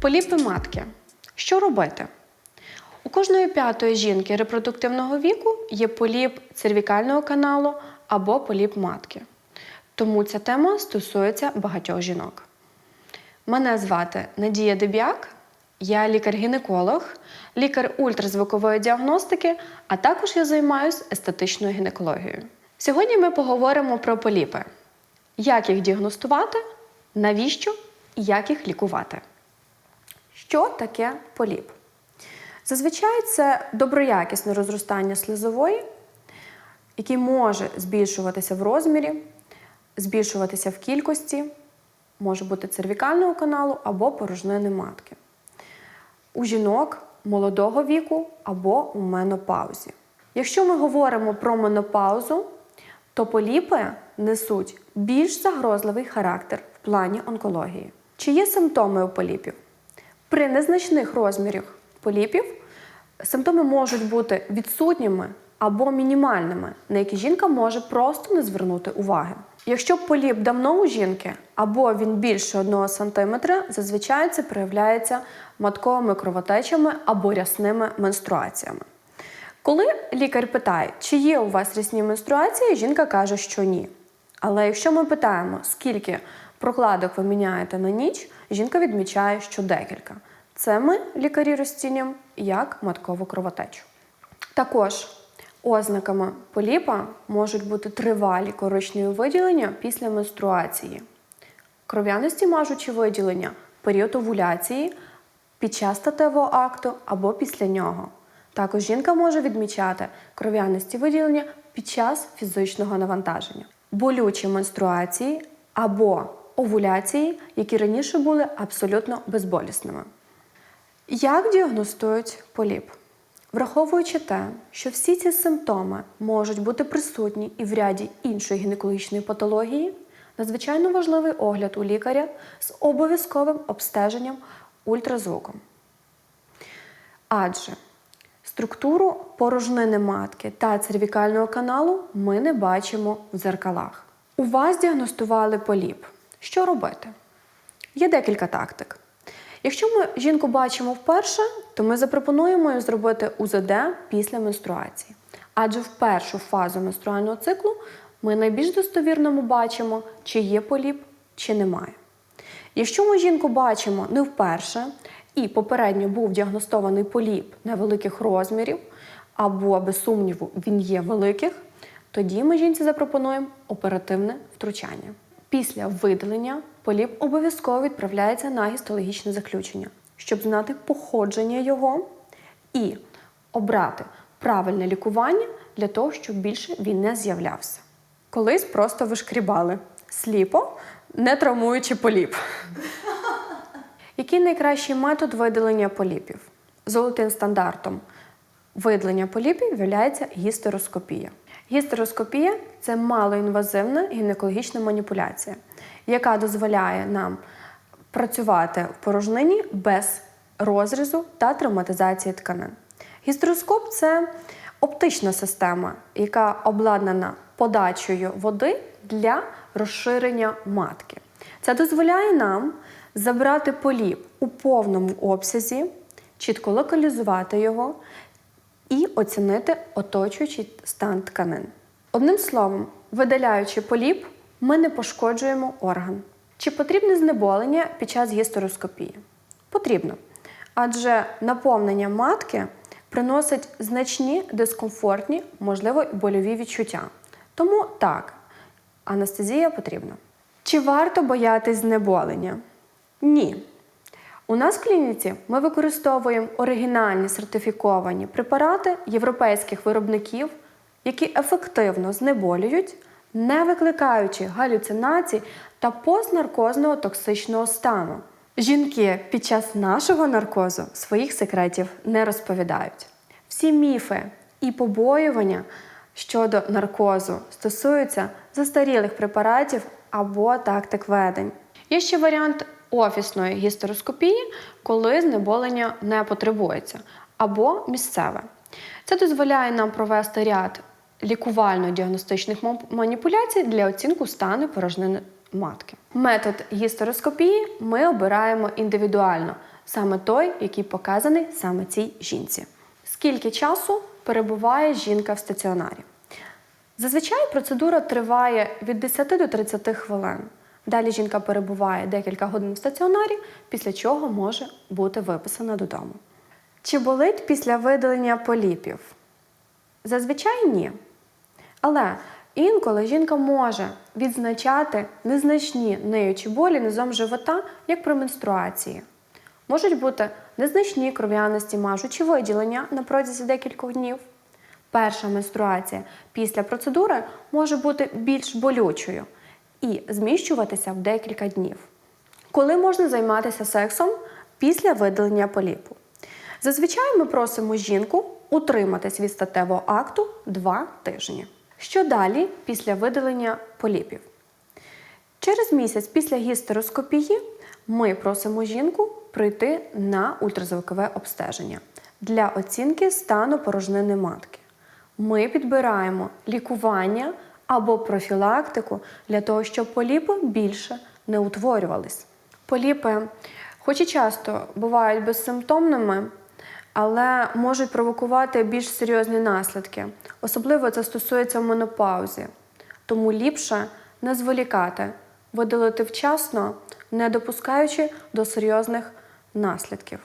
Поліпи матки. Що робити? У кожної п'ятої жінки репродуктивного віку є поліп цервікального каналу або поліп матки. Тому ця тема стосується багатьох жінок. Мене звати Надія Деб'як, я лікар-гінеколог, лікар ультразвукової діагностики, а також я займаюся естетичною гінекологією. Сьогодні ми поговоримо про поліпи: як їх діагностувати, навіщо і як їх лікувати. Що таке поліп? Зазвичай це доброякісне розростання слизової, який може збільшуватися в розмірі, збільшуватися в кількості, може бути цервікального каналу або порожнини матки. У жінок молодого віку або у менопаузі. Якщо ми говоримо про менопаузу, то поліпи несуть більш загрозливий характер в плані онкології. Чи є симптоми у поліпів? При незначних розмірах поліпів симптоми можуть бути відсутніми або мінімальними, на які жінка може просто не звернути уваги. Якщо поліп давно у жінки або він більше 1 см, зазвичай це проявляється матковими кровотечами або рясними менструаціями. Коли лікар питає, чи є у вас рясні менструації, жінка каже, що ні. Але якщо ми питаємо, скільки прокладок ви міняєте на ніч, жінка відмічає, що декілька. Це ми, лікарі, розцінюємо як маткову кровотечу. Також ознаками поліпа можуть бути тривалі коричневі виділення після менструації, кров'яності мажучі виділення, період овуляції, під час статевого акту або після нього. Також жінка може відмічати кров'яності виділення під час фізичного навантаження, болючі менструації або овуляції, які раніше були абсолютно безболісними. Як діагностують поліп? Враховуючи те, що всі ці симптоми можуть бути присутні і в ряді іншої гінекологічної патології, надзвичайно важливий огляд у лікаря з обов'язковим обстеженням ультразвуком. Адже структуру порожнини матки та цервікального каналу ми не бачимо в дзеркалах. У вас діагностували поліп. Що робити? Є декілька тактик. Якщо ми жінку бачимо вперше, то ми запропонуємо їй зробити УЗД після менструації. Адже в першу фазу менструального циклу ми найбільш достовірному бачимо, чи є поліп, чи немає. Якщо ми жінку бачимо не вперше і попередньо був діагностований поліп невеликих розмірів, або, без сумніву, він є великих, тоді ми жінці запропонуємо оперативне втручання. Після видалення поліп обов'язково відправляється на гістологічне заключення, щоб знати походження його і обрати правильне лікування для того, щоб більше він не з'являвся. Колись просто вишкрібали сліпо, не травмуючи поліп. Який найкращий метод видалення поліпів? Золотим стандартом видалення поліпів є гістероскопія. Гістероскопія це малоінвазивна гінекологічна маніпуляція, яка дозволяє нам працювати в порожнині без розрізу та травматизації тканин. Гістероскоп це оптична система, яка обладнана подачею води для розширення матки. Це дозволяє нам забрати поліп у повному обсязі, чітко локалізувати його і оцінити оточуючий стан тканин. Одним словом, видаляючи поліп, ми не пошкоджуємо орган. Чи потрібне знеболення під час гістероскопії? Потрібно. Адже наповнення матки приносить значні дискомфортні, можливо, больові відчуття. Тому так, анестезія потрібна. Чи варто боятись знеболення? Ні. У нас в клініці ми використовуємо оригінальні сертифіковані препарати європейських виробників, які ефективно знеболюють, не викликаючи галюцинацій та постнаркозного токсичного стану. Жінки під час нашого наркозу своїх секретів не розповідають. Всі міфи і побоювання щодо наркозу стосуються застарілих препаратів або тактик ведень. Є ще варіант офісної гістероскопії, коли знеболення не потребується, або місцеве. Це дозволяє нам провести ряд лікувально-діагностичних маніпуляцій для оцінку стану порожнини матки. Метод гістероскопії ми обираємо індивідуально, саме той, який показаний саме цій жінці. Скільки часу перебуває жінка в стаціонарі? Зазвичай процедура триває від 10 до 30 хвилин. Далі жінка перебуває декілька годин в стаціонарі, після чого може бути виписана додому. Чи болить після видалення поліпів? Зазвичай ні. Але інколи жінка може відзначати незначні неючі болі низом живота, як при менструації. Можуть бути незначні кров'яності мажучі виділення на протязі декількох днів. Перша менструація після процедури може бути більш болючою і зміщуватися в декілька днів. Коли можна займатися сексом після видалення поліпу? Зазвичай ми просимо жінку утриматись від статевого акту 2 тижні. Що далі після видалення поліпів? Через місяць після гістероскопії ми просимо жінку прийти на ультразвукове обстеження для оцінки стану порожнини матки. Ми підбираємо лікування або профілактику для того, щоб поліпи більше не утворювались. Поліпи, хоч і часто бувають безсимптомними, але можуть провокувати більш серйозні наслідки. Особливо це стосується в менопаузі. Тому ліпше не зволікати, видалити вчасно, не допускаючи до серйозних наслідків.